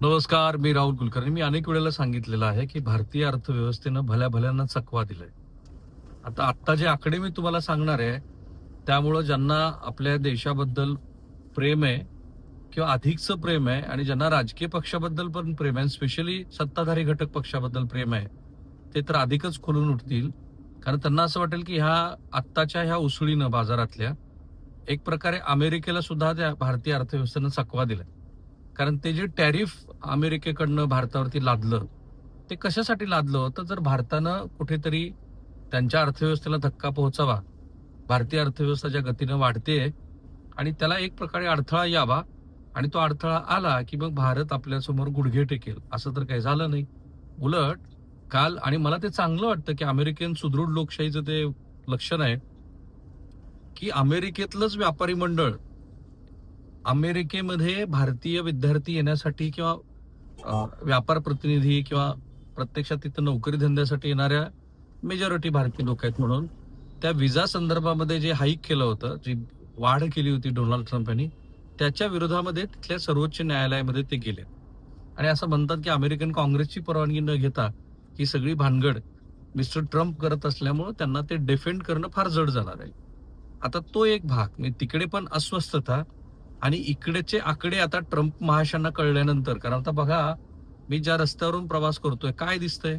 नमस्कार मी राहुल कुलकर्णी. मी अनेक वेळेला सांगितलेलं आहे की भारतीय अर्थव्यवस्थेनं भल्या भल्यांना चकवा दिलाय. आता आत्ता जे आकडे मी तुम्हाला सांगणार आहे त्यामुळं ज्यांना आपल्या देशाबद्दल प्रेम आहे किंवा अधिकचं प्रेम आहे आणि ज्यांना राजकीय पक्षाबद्दल पण प्रेम आहे स्पेशली सत्ताधारी घटक पक्षाबद्दल प्रेम आहे ते तर अधिकच खोलून उठतील. कारण त्यांना असं वाटेल की ह्या आत्ताच्या ह्या उसळीनं बाजारातल्या एक प्रकारे अमेरिकेला सुद्धा त्या भारतीय अर्थव्यवस्थेनं चकवा दिलाय. कारण ते जे टॅरिफ अमेरिकेकडनं भारतावरती लादलं ते कशासाठी लादलं? तर जर भारतानं कुठेतरी त्यांच्या अर्थव्यवस्थेला धक्का पोहोचावा भारतीय अर्थव्यवस्था ज्या गतीनं वाढते आणि त्याला एक प्रकारे अडथळा यावा आणि तो अडथळा आला की मग भारत आपल्यासमोर गुडघे टेकेल असं तर काही झालं नाही. उलट काल आणि मला ते चांगलं वाटतं की अमेरिकन सुदृढ लोकशाहीचं ते लक्षण आहे की अमेरिकेतलंच व्यापारी मंडळ अमेरिकेमध्ये भारतीय विद्यार्थी येण्यासाठी किंवा व्यापार प्रतिनिधी किंवा प्रत्यक्षात तिथं नोकरी धंद्यासाठी येणाऱ्या मेजॉरिटी भारतीय लोक आहेत म्हणून त्या विजा संदर्भामध्ये जे हाईक केलं होतं जी वाढ केली होती डोनाल्ड ट्रम्प यांनी त्याच्या विरोधामध्ये तिथल्या सर्वोच्च न्यायालयामध्ये ते गेले. आणि असं म्हणतात की अमेरिकन काँग्रेसची परवानगी न घेता ही सगळी भानगड मिस्टर ट्रम्प करत असल्यामुळं त्यांना ते डिफेंड करणं फार जड जाणार आहे. आता तो एक भाग म्हणजे तिकडे पण अस्वस्थता आणि इकडेचे आकडे आता ट्रम्प महाशांना कळल्यानंतर. कारण आता बघा मी ज्या रस्त्यावरून प्रवास करतोय काय दिसतंय?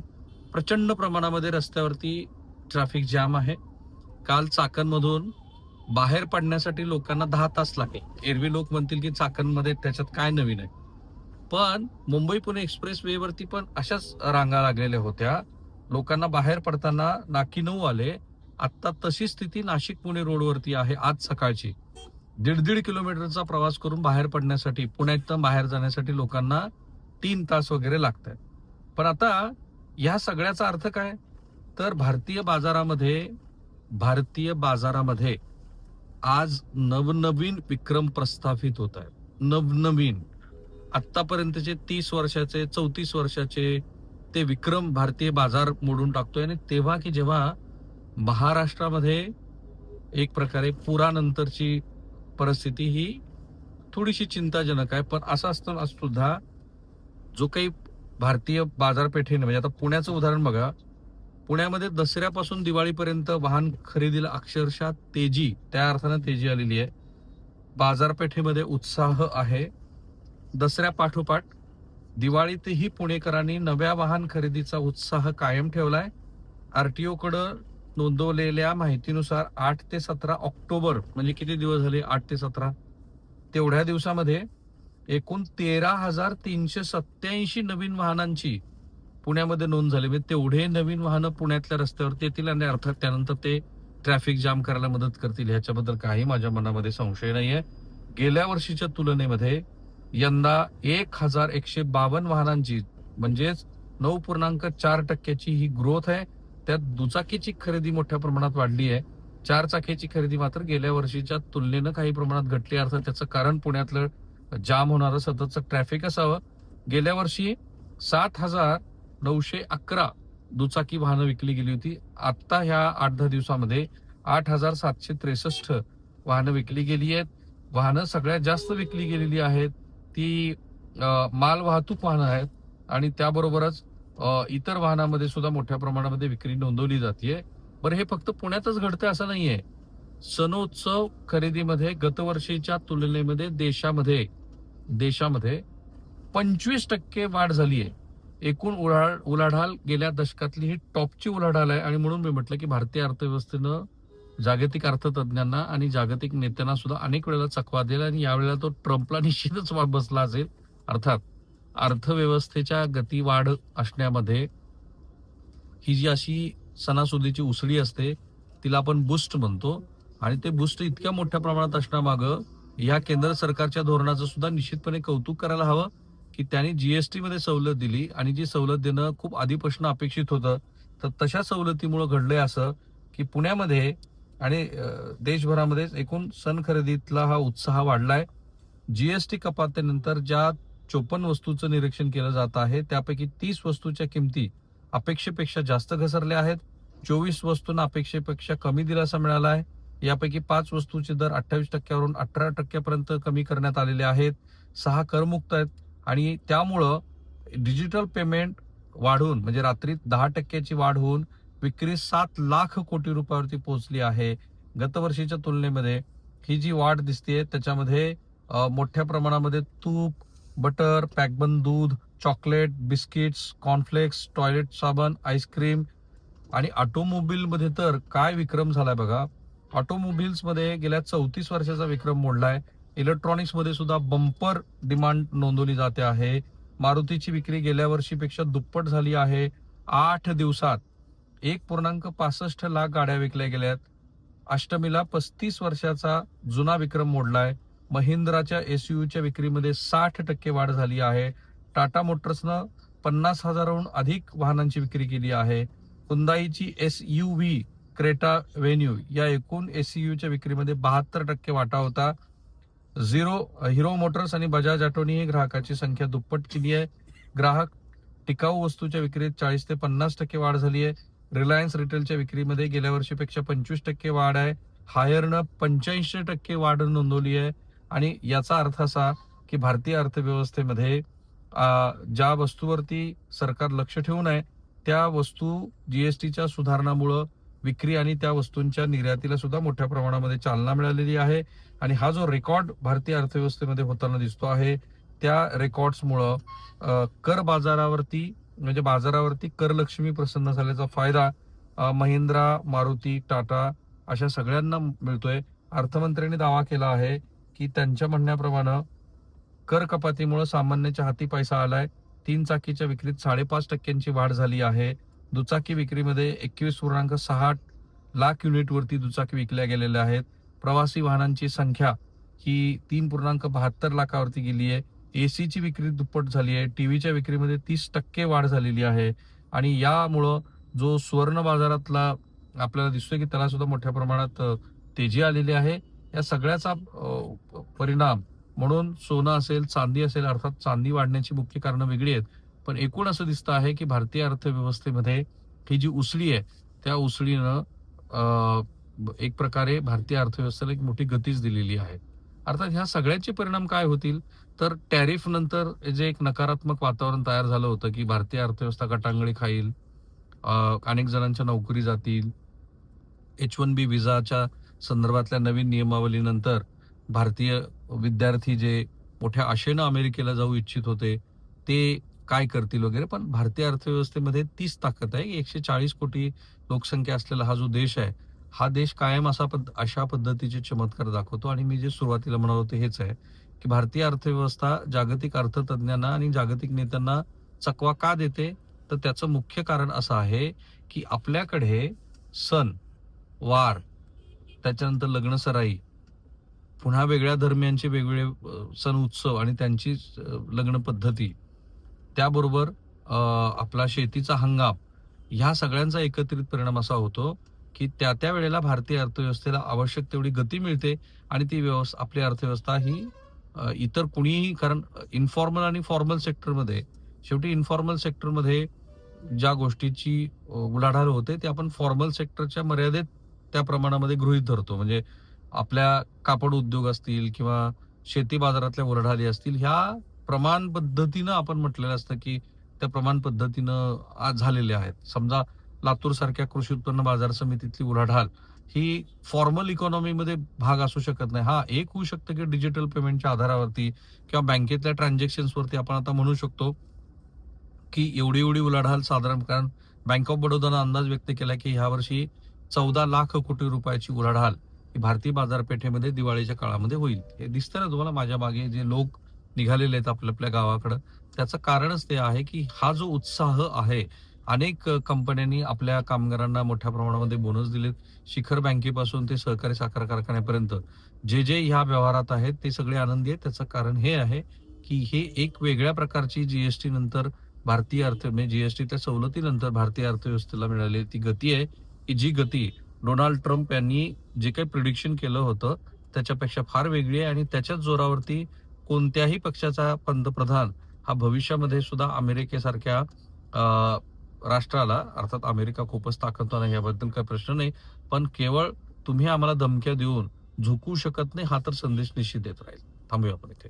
प्रचंड प्रमाणामध्ये रस्त्यावरती ट्रॅफिक जाम आहे. काल चाकणमधून बाहेर पडण्यासाठी लोकांना दहा तास लागले. एरवी लोक म्हणतील की चाकणमध्ये त्याच्यात काय नवीन आहे? पण मुंबई पुणे एक्सप्रेस वे वरती पण अशाच रांगा लागलेल्या होत्या. लोकांना बाहेर पडताना नाकी नऊ आले. आत्ता तशी स्थिती नाशिक पुणे रोडवरती आहे आज सकाळची. दीड दीड किलोमीटरचा प्रवास करून बाहेर पडण्यासाठी पुण्यातून बाहेर जाण्यासाठी लोकांना तीन तास वगैरे लागत आहेत पण आता ह्या सगळ्याचा अर्थ काय? तर भारतीय बाजारामध्ये भारतीय बाजारामध्ये आज नवनवीन विक्रम प्रस्थापित होत आहेत नवनवीन. आत्तापर्यंतचे तीस वर्षाचे चौतीस वर्षाचे ते विक्रम भारतीय बाजार मोडून टाकतोय. आणि तेव्हा की जेव्हा महाराष्ट्रामध्ये एक प्रकारे पुरानंतरची परिस्थिती ही थोडीशी चिंताजनक आहे पण असं असताना सुद्धा जो काही भारतीय बाजारपेठेने म्हणजे आता पुण्याचं उदाहरण बघा. पुण्यामध्ये दसऱ्यापासून दिवाळीपर्यंत वाहन खरेदीला अक्षरशः तेजी त्या अर्थानं तेजी आलेली आहे. बाजारपेठेमध्ये उत्साह आहे. दसऱ्या पाठोपाठ दिवाळीतही पुणेकरांनी नव्या वाहन खरेदीचा उत्साह कायम ठेवलाय. टी ओकडं नोंदवलेल्या माहितीनुसार आठ ते सतरा ऑक्टोबर म्हणजे किती दिवस झाले? आठ ते सतरा. तेवढ्या दिवसामध्ये एकूण तेरा हजार तीनशे सत्याऐंशी नवीन वाहनांची पुण्यामध्ये नोंद झाली. म्हणजे तेवढे नवीन वाहनं पुण्यातल्या रस्त्यावरती येतील आणि अर्थात त्यानंतर ते ट्रॅफिक जाम करायला मदत करतील ह्याच्याबद्दल काही माझ्या मनामध्ये संशय नाहीये. गेल्या वर्षीच्या तुलनेमध्ये यंदा एक हजार एकशे बावन्न वाहनांची म्हणजेच नऊ पूर्णांक चार टक्क्याची ही ग्रोथ आहे. त्यात दुचाकीची खरेदी मोठ्या प्रमाणात वाढली आहे. चार चाकीची खरेदी मात्र गेल्या वर्षीच्या तुलनेनं काही प्रमाणात घटली. अर्थात त्याचं कारण पुण्यातलं जाम होणारं सततचं ट्रॅफिक असावं. गेल्या वर्षी सात हजार नऊशे अकरा दुचाकी वाहनं विकली गेली होती. आत्ता ह्या आठ दहा दिवसामध्ये आठ हजार सातशे त्रेसष्ट वाहनं विकली गेली आहेत. वाहनं सगळ्यात जास्त विकली गेलेली आहेत. ती माल वाहतूक वाहनं आहेत. आणि त्याबरोबरच इतर वाहनामध्ये सुद्धा मोठ्या प्रमाणामध्ये विक्री नोंदवली जाते बरं हे फक्त पुण्यातच घडतंय असं नाहीये. सणोत्सव खरेदीमध्ये गतवर्षीच्या तुलनेमध्ये देशामध्ये देशामध्ये पंचवीस टक्के वाढ झाली आहे एकूण उलाढाल उलाढाल गेल्या दशकातली ही टॉपची उलाढाल आहे आणि म्हणून मी म्हटलं की भारतीय अर्थव्यवस्थेनं जागतिक अर्थतज्ञांना आणि जागतिक नेत्यांना सुद्धा अनेक वेळेला चकवा दिला आणि यावेळेला तो ट्रम्पला निश्चितच वा- बसला असेल. अर्थात अर्थव्यवस्थेच्या गती वाढ असण्यामध्ये ही जी अशी सणासुदीची उसळी असते तिला आपण बुस्ट म्हणतो. आणि ते बुस्ट इतक्या मोठ्या प्रमाणात असण्यामागं या केंद्र सरकारच्या धोरणाचं सुद्धा निश्चितपणे कौतुक करायला हवं की त्यांनी जीएसटी मध्ये सवलत दिली आणि जी सवलत देणं खूप आधीपासून अपेक्षित होतं तर तशा सवलतीमुळे घडलंय असं की पुण्यामध्ये आणि देशभरामध्ये एकूण सण खरेदीतला हा उत्साह वाढलाय. जीएसटी कपातीनंतर ज्या चोपन्न वस्तूचं निरीक्षण केलं जात आहे. त्यापैकी तीस वस्तूच्या किमती अपेक्षेपेक्षा जास्त घसरल्या आहेत. चोवीस वस्तूंना अपेक्षेपेक्षा कमी दिलासा मिळाला आहे. यापैकी पाच वस्तूचे दर अठ्ठावीस टक्क्यावरून अठरा टक्क्यापर्यंत कमी करण्यात आलेले आहेत. सहा करमुक्त आहेत आणि त्यामुळं डिजिटल पेमेंट वाढून म्हणजे रात्री दहा टक्क्याची वाढ होऊन विक्री सात लाख कोटी रुपयावरती पोहोचली आहे. गतवर्षीच्या तुलनेमध्ये ही जी वाढ दिसते त्याच्यामध्ये मोठ्या प्रमाणामध्ये तूप बटर पॅकबंद दूध चॉकलेट बिस्किट्स कॉर्नफ्लेक्स टॉयलेट साबण आईस्क्रीम आणि ऑटोमोबिलमध्ये तर काय विक्रम झालाय बघा. ऑटोमोबिल्समध्ये गेल्या चौतीस वर्षाचा विक्रम मोडलाय. आहे इलेक्ट्रॉनिक्समध्ये सुद्धा बंपर डिमांड नोंदवली जाते आहे. मारुतीची विक्री गेल्या वर्षीपेक्षा दुप्पट झाली आहे. आठ दिवसात एक पूर्णांक पासष्ट लाख गाड्या विकल्या गेल्यात. अष्टमीला पस्तीस वर्षाचा जुना विक्रम मोडलाय. महिंद्राच्या एस यूच्या विक्रीमध्ये साठ टक्के वाढ झाली आहे. टाटा मोटर्सनं पन्नास हजाराहून अधिक वाहनांची विक्री केली आहे. हुंदाईची S U V Creta Venue या एकूण एस यूच्या विक्रीमध्ये बहात्तर टक्के वाटा होता. झिरो हिरो मोटर्स आणि बजाज ऑटोनी ग्राहकाची संख्या दुप्पट केली आहे. ग्राहक टिकाऊ वस्तूच्या विक्रीत चाळीस ते पन्नास टक्के वाढ झाली आहे. रिलायन्स रिटेलच्या विक्रीमध्ये गेल्या वर्षीपेक्षा पंचवीस टक्के वाढ आहे. हायरनं पंच्याऐंशी टक्के वाढ नोंदवली आहे. आणि याचा अर्थ असा की भारतीय अर्थव्यवस्थेमध्ये ज्या वस्तूवरती सरकार लक्ष ठेवून आहे त्या वस्तू जीएसटीच्या सुधारणामुळं विक्री आणि त्या वस्तूंच्या निर्यातीला सुद्धा मोठ्या प्रमाणामध्ये चालना मिळालेली आहे. आणि हा जो रेकॉर्ड भारतीय अर्थव्यवस्थेमध्ये होताना दिसतो आहे त्या रेकॉर्ड्समुळं कर बाजारावरती म्हणजे बाजारावरती करलक्ष्मी प्रसन्न झाल्याचा फायदा महिंद्रा मारुती टाटा अशा सगळ्यांना मिळतोय. अर्थमंत्र्यांनी दावा केला आहे की त्यांच्या म्हणण्याप्रमाणे कर कपातीमुळे सामान्याच्या हाती पैसा आलाय. तीन चाकीच्या विक्रीत साडेपाच टक्क्यांची वाढ झाली आहे. दुचाकी विक्रीमध्ये एकवीस पूर्णांक सहा लाख युनिटवरती दुचाकी विकल्या गेलेल्या आहेत. प्रवासी वाहनांची संख्या ही तीन पूर्णांक बहात्तर लाखावरती गेली आहे. एसीची विक्री दुप्पट झाली आहे. टीव्हीच्या विक्रीमध्ये तीस टक्के वाढ झालेली आहे. आणि यामुळं जो सुवर्ण बाजारातला आपल्याला दिसतोय की त्याला सुद्धा मोठ्या प्रमाणात तेजी आलेली आहे. या सगळ्याचा परिणाम. म्हणून सोनं असेल चांदी असेल अर्थात चांदी वाढण्याची मुख्य कारणं वेगळी आहेत. पण एकूण असं दिसतं आहे की भारतीय अर्थव्यवस्थेमध्ये ही जी उसळी आहे त्या उसळीनं एक प्रकारे भारतीय अर्थव्यवस्थेला एक मोठी गतीच दिलेली आहे. अर्थात ह्या सगळ्याचे परिणाम काय होतील? तर टॅरिफ नंतर जे एक नकारात्मक वातावरण तयार झालं होतं की भारतीय अर्थव्यवस्था गटांगळी खाईल अनेक जणांच्या नोकरी जातील. एच वन बी विजाच्या संदर्भातल्या नवीन नियमावलीनंतर भारतीय विद्यार्थी जे मोठ्या आशेनं अमेरिकेला जाऊ इच्छित होते ते काय करतील वगैरे पण भारतीय अर्थव्यवस्थेमध्ये तीच ताकद आहे. एकशे चाळीस कोटी लोकसंख्या असलेला हा जो देश आहे हा देश कायम असा पद अशा पद्धतीचे चमत्कार दाखवतो. आणि मी जे सुरुवातीला म्हणालो ते हेच आहे की भारतीय अर्थव्यवस्था जागतिक अर्थतज्ञांना आणि जागतिक नेत्यांना चकवा का देते? तर त्याचं मुख्य कारण असं आहे की आपल्याकडे सण वार त्याच्यानंतर लग्न सराई पुन्हा वेगळ्या धर्मियांचे वेगवेगळे सण उत्सव आणि त्यांची लग्न पद्धती. त्याबरोबर आपला शेतीचा हंगाम ह्या सगळ्यांचा एकत्रित परिणाम असा होतो की त्या त्या वेळेला भारतीय अर्थव्यवस्थेला आवश्यक तेवढी गती मिळते आणि ती व्यवस्था आपली अर्थव्यवस्था ही इतर कुणीही कारण इन्फॉर्मल आणि फॉर्मल सेक्टरमध्ये शेवटी इन्फॉर्मल सेक्टरमध्ये ज्या गोष्टीची उलाढाल होते ते आपण फॉर्मल सेक्टरच्या मर्यादेत त्या प्रमाणामध्ये गृहीत धरतो. म्हणजे आपल्या कापड उद्योग असतील किंवा शेती बाजारातल्या उलाढाली असतील ह्या प्रमाण पद्धतीनं आपण म्हटलेलं असतं की त्या प्रमाण पद्धतीनं आज झालेल्या आहेत. समजा लातूर सारख्या कृषी उत्पन्न बाजार समितीतली उलाढाल ही फॉर्मल इकॉनॉमीमध्ये भाग असू शकत नाही. हा एक होऊ शकतं की डिजिटल पेमेंटच्या आधारावरती किंवा बँकेतल्या ट्रान्झॅक्शन्सवरती आपण आता म्हणू शकतो की एवढी एवढी उलाढाल साधारण कारण बँक ऑफ बडोदानं अंदाज व्यक्त केला की ह्यावर्षी चौदा लाख कोटी रुपयाची उलाढाल भारतीय बाजारपेठेमध्ये दिवाळीच्या काळामध्ये होईल. हे दिसतं ना तुम्हाला? माझ्या मागे जे लोक निघालेले आहेत आपल्या आपल्या गावाकडं त्याचं कारणच ते आहे की हा जो उत्साह आहे अनेक कंपन्यांनी आपल्या कामगारांना मोठ्या प्रमाणामध्ये बोनस दिलेत. शिखर बँकेपासून ते सहकारी साखर कारखान्यापर्यंत जे जे ह्या व्यवहारात आहेत ते सगळे आनंदी आहेत. त्याचं कारण हे आहे की हे एक वेगळ्या प्रकारची जीएसटी नंतर भारतीय अर्थ म्हणजे जीएसटीच्या सवलतीनंतर भारतीय अर्थव्यवस्थेला मिळालेली ती गती आहे. की जी गती डोनाल्ड ट्रम्प यांनी जे काही प्रिडिक्शन केलं होतं त्याच्यापेक्षा फार वेगळी आहे आणि त्याच्याच जोरावरती कोणत्याही पक्षाचा पंतप्रधान हा भविष्यामध्ये सुद्धा अमेरिकेसारख्या राष्ट्राला अर्थात अमेरिका खूपच ताकदवान आहे याबद्दल काही प्रश्न नाही पण केवळ तुम्ही आम्हाला धमक्या देऊन झुकू शकत नाही हा तर संदेश निश्चित देत राहील. थांबूया आपण इथे.